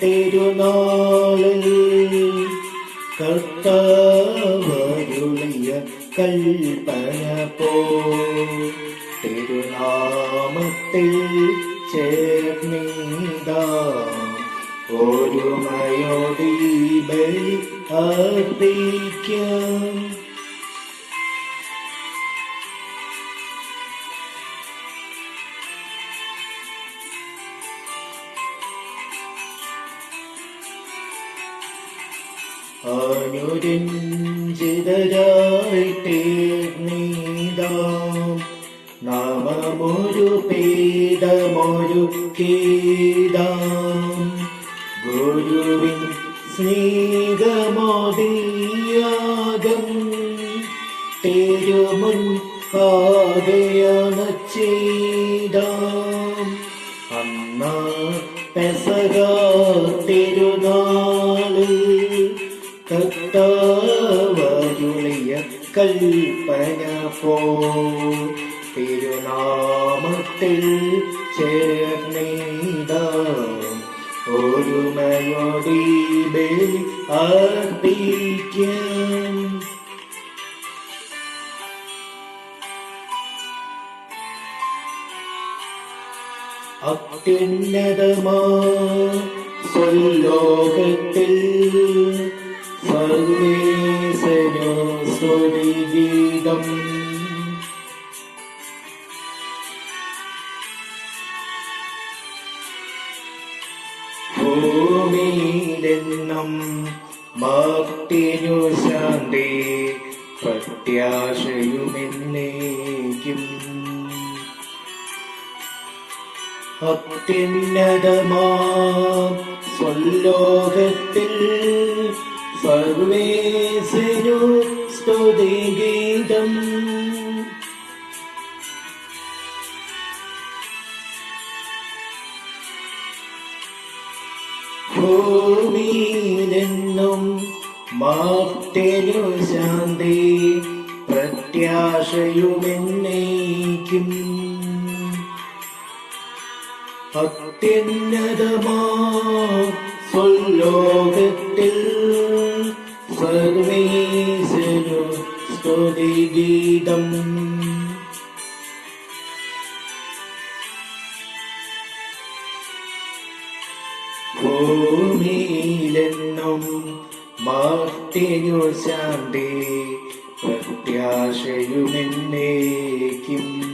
തിരുനാളിൽ കർത്താവരുളിയ കൽപ്പന പോ തിരുനാമത്തിൽ ചേർന്നീത. ഒരുമയോടി ബലി അർപ്പിക്കാം. അനുരഞ്ജിതരായിട്ടീർന്നീതാം നാമമൊരു പീഠമൊരു കീടാം ഗുരുവിൻ സ്നേഹമോദിയാകം തിരുമുൻ ആകെയാണ് ചെയ്താം അന്ന പെസക തിരുനാളിൽ കൽപ്പന പോ തിരുനാമത്തിൽ ചേർന്നീതാ ഒരുമയോടി ബലി അർപ്പിക്കാം. അത്യുന്നതമാ സ്വലോകത്തിൽ സർവേശനോ സ്തുതിഗീതം ഭൂമിയിലെന്നും മാർട്ടിനു ശാന്തി പ്രത്യാശയുമെന്നേക്കും. അത്യുന്നതമാ സ്വലോകത്തിൽ സർവേശനു സ്തുതിഗീതം ഭൂമിയിലെന്നും മാർട്ടിനു ശാന്തി പ്രത്യാശയുമെന്നേക്കും. അത്യുന്നതമാ സ്വലോകത്തിൽ പരമേശ്വര സ്തുതിഗീതം ഭൂമിയിലെന്നും മാർത്തിനു ശാന്തി പ്രത്യാശയുമെന്നേക്കും.